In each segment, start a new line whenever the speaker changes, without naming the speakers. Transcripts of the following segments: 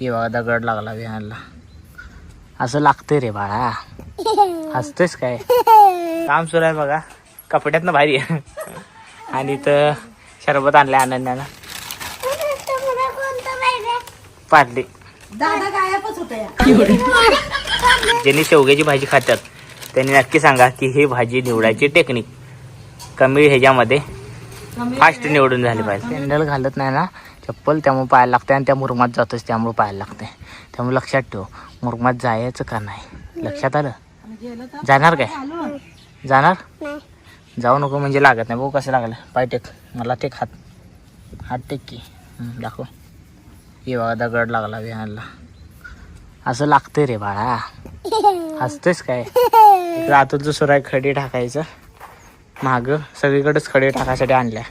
हे बघा दगड लागला विहानला असं लागतंय रे बाळा. हसतोयस काय? काम सुरू आहे बघा. कपड्यातनं भारी आहे आणि इथं शरबत आणलंय अनन्यानं. पाडली. ज्यांनी शेवग्याची भाजी खातात त्यांनी नक्की सांगा की ही भाजी निवडायची टेक्निक कमी ह्याच्यामध्ये फास्ट निवडून झाली पाहिजे. सँडल घालत नाही ना. चप्पल त्यामुळे पाहायला लागते आणि त्या मुरमात जातोच त्यामुळे पाहायला लागते त्यामुळे लक्षात ठेव मुरमात जायचं का नाही? लक्षात आलं? जाणार काय? जाणार? जाऊ नको म्हणजे लागत नाही. बघू कसं लागलं. पाय टेक. मला टेक हात. हात टेक की. दाखव. हे बघा दगड लागला विहानला असं लागतंय रे बाळा. हसतोयस काय? इकडं आतून जो खडी टाकायचं. मागं सगळीकडेच खडी टाकायसाठी आणल्या.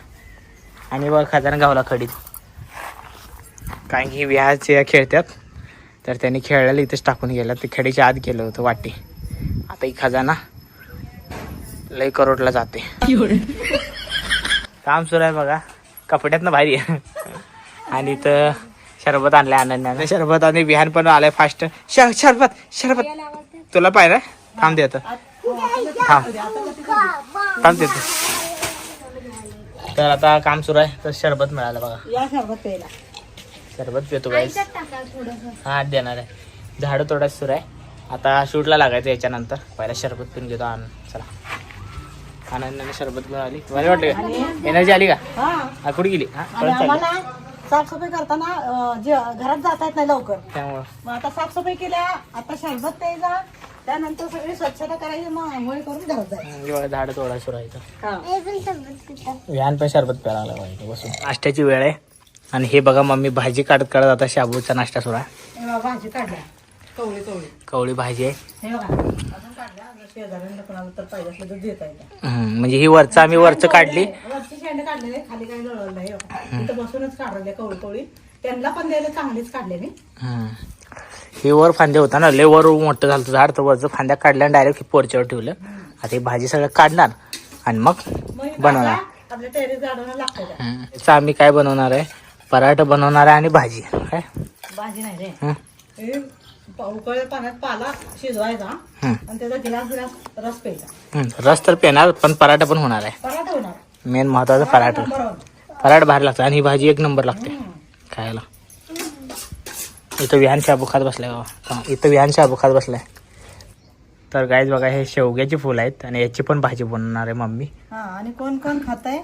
आणि बघ खजाना गावला खडीत. कारण की विहाचे खेळतात तर त्यांनी खेळायला इथेच टाकून गेला ते खेडीच्या आत गेलं होतं वाटी. आता ही खजाना लय करोडला जाते. काम सुरू आहे बघा. कपड्यातनं भारी आहे आणि इथं शरबत आणलंय अनन्यानं. शरबत आणि विहान पण आलंय फास्ट. शरबत शरबत. तुला पाहिजे थांब देत. थांब. थांब देतो. तर आता काम सुरू आहे. तर शरबत मिळालं बघा.
या शरबत प्यायला.
शरबत पितो गाईस हा देणार आहे. झाडं तोडायचं सुरू आहे. आता शूटला लागायचं याच्यानंतर. पहिला शरबत पिऊन घेतो आण चला. आनंदाने शरबत पिऊन आली. बरं वाटलं का? एनर्जी आली का? कुठे गेली? हा
साफसफाई करताना घरात जाता येत नाही लवकर.
त्यामुळं.
मग आता साफसफाई केल्या आता शरबत प्यायचा त्यानंतर सगळी स्वच्छता करायची मग आंघोळी करून घरात जायचं.
झाडं तोडायला सुरू आहे इथं.
हा.
विहान पण शरबत प्यायला लागला पाहिजे बसून. नाश्त्याची वेळ आहे. आणि हे बघा मम्मी भाजी काढत काढत आता शाबूचा नाश्ता
हे भाजी काढल्या. कवळी कवळी.
कवळी भाजी आहे. म्हणजे ही वरचं आम्ही वरचं काढली.
वरची शेंड काढलेले खाली काही जळवलं नाही बघा. इथं बसूनच काढले कवळी कवळी. त्यांना पण द्यायला चांगलीच काढले मी.
हम्म. हे वर फांदे होता ना लय वर मोठं झालं झाड तर वरचं फांद्या काढल्या आणि डायरेक्ट पोरच्यावर ठेवलं. आता ही भाजी सगळं काढणार आणि मग बनवणार.
आपल्या
आम्ही काय बनवणार आहे? पराठा बनवणार आहे आणि भाजी काय?
भाजी नाही रे.
हम्म.
हे प- उकळलेल्या पाण्यात पाला शिजवायचा
हम्म.
आणि त्याचा गिलास गिलास रस प्यायचा.
हम्म. रस तर पेणार पण पराठा पण होणार आहे.
पराठा होणार.
मेन महत्त्वाचा पराठा
बरोबर
पराठा भारी लागतो आणि ही भाजी एक नंबर लागते. खायला. इथं विहान शाबू खात बसलाय बाबा. इथं विहान शाबू खात बसलाय. तर गायच बघा हे शेवग्याची फुलं आहेत आणि याची पण भाजी बनवणार आहे मम्मी.
हा आणि कोण कोण खात आहे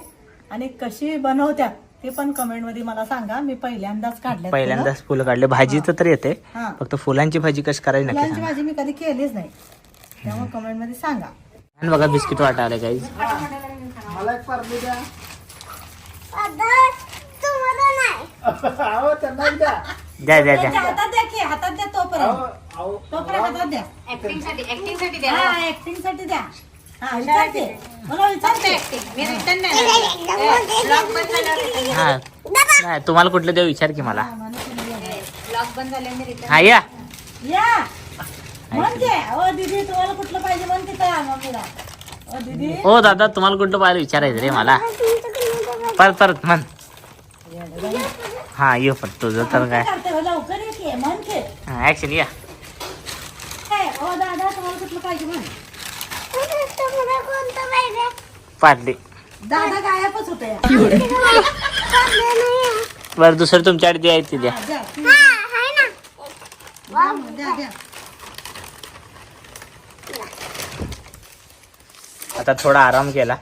आणि कशी बनवत्यात. ते पण कमेंटमध्ये मला सांगा. मी पहिल्यांदाच काढले
पहिल्यांदाच फुलं काढले. भाजीचं तर येते.
हा.
फक्त फुलांची भाजी कशी करायची नक्की
फुलांची
सांगा.
भाजी मी कधी केलीच नाही. त्यामुळे कमेंटमध्ये सांगा.
आणि बघा बिस्किट वाटा आले गाईज
मला एक पार्ले द्या.
द्या. द्या द्या
हातात द्या की हातात द्या तोपर्यंत. तोपर्यंत हातात द्या.
ऍक्टिंगसाठी ऍक्टिंगसाठी द्या.
हा ऍक्टिंगसाठी द्या. हा विचारते. मला विचारते.
मी रिटर्न ब्लॉग झाल्यावर
हा. नाही तुम्हाला कुठलं देऊ? विचार की मला.
बंद रिटर्न
हा या.
ओ दीदी तुम्हाला कुठलं पाहिजे म्हणते का मम्मीला ओ दीदी.
हो दादा तुम्हाला कुठलं पाहिलं विचारायचं रे मला. परत परत म्हण. हा ये पण तुझं तर काय.
करते हो, लवकर ये
ऍक्शन
काय, ओ दादा तुम्हाला कुठलं पाहिजे म्हण?
पाडली.
दादा गायबच होत. या
बरं दुसरं तुमच्याकडे द्यायची द्या.
हा, द्या. द्या, द्या द्या.
आता थोडा आराम केला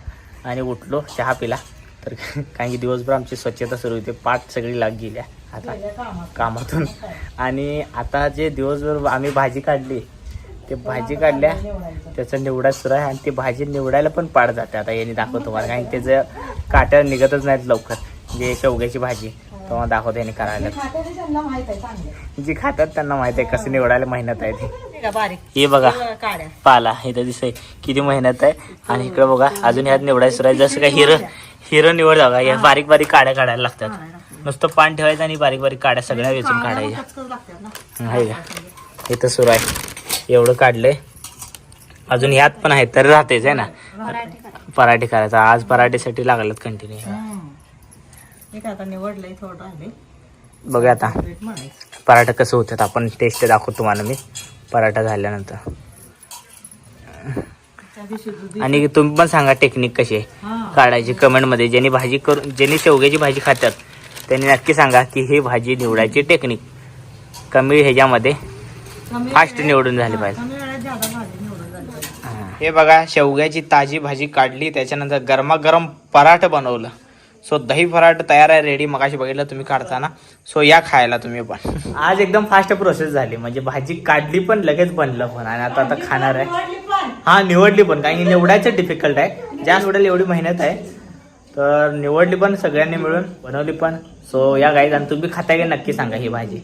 आणि उठलो चहा पिला. तर कारण की दिवसभर आमची स्वच्छता सुरू होती. पाठ सगळी लाग गेल्या आता. कामातून. आणि आता जे दिवसभर आम्ही भाजी काढली ते भाजी काढल्या
त्याचा
त्याचं निवडा सुरू आहे आणि ती भाजी निवडायला पण पाड जाते. आता यांनी दाखवतो तुम्हाला कारण त्याचं काट्या निघतच नाहीत लवकर. जे शेवग्याची भाजी तेव्हा दाखवतो यांनी करायला.
जे त्यांना माहीत आहे
जी खातात त्यांना माहिती आहे कसं निवडायला मेहनत आहे ते. हे बघा पाला इथं दिसतंय. किती मेहनत आहे. आणि इकडे बघा अजून ह्यात निवडायचं सुरू आहे. जसं काय हिरो हिरो निवड बघा या बारीक बारीक काड्या काढायला लागतात. नुसतं पान ठेवायचं आणि बारीक बारीक काड्या सगळ्या वेचून काढायच्या. आहे का इथं सुरू आहे. एवढं काढलंय. अजून ह्यात पण आहे तर राहतेच आहे ना? पराठे करायचा. आज पराठेसाठी लागलात कंटिन्यू
निवडलंय थोडं
आता. पराठा कसं होतात आपण टेस्ट दाखवतो तुम्हाला मी. पराठा झाल्यानंतर. आणि तुम्ही पण सांगा टेक्निक कशी आहे काढायची कमेंटमध्ये. ज्यांनी भाजी करून ज्यांनी शेवग्याची भाजी खातात त्यांनी नक्की सांगा की ही भाजी निवडायची टेक्निक कमी ह्याच्यामध्ये. फास्ट निवडून झाली पाहिजे. हे. बघा शेवग्याची ताजी भाजी काढली त्याच्यानंतर गरमागरम पराठ बनवलं. सो दही पराठ तयार आहे रेडी मगाशी बघितलं तुम्ही काढताना. सो या खायला तुम्ही पण. आज एकदम फास्ट प्रोसेस झाली. म्हणजे भाजी काढली पण लगेच बनलं पण. आणि आता आता खाणार आहे. हा निवडली पण. कारण की निवडायचं डिफिकल्ट आहे. ज्या निवडायला एवढी मेहनत आहे. तर निवडली पण सगळ्यांनी मिळून बनवली पण. सो या गाईज आणि तुम्ही खाताय का नक्की सांगा ही भाजी.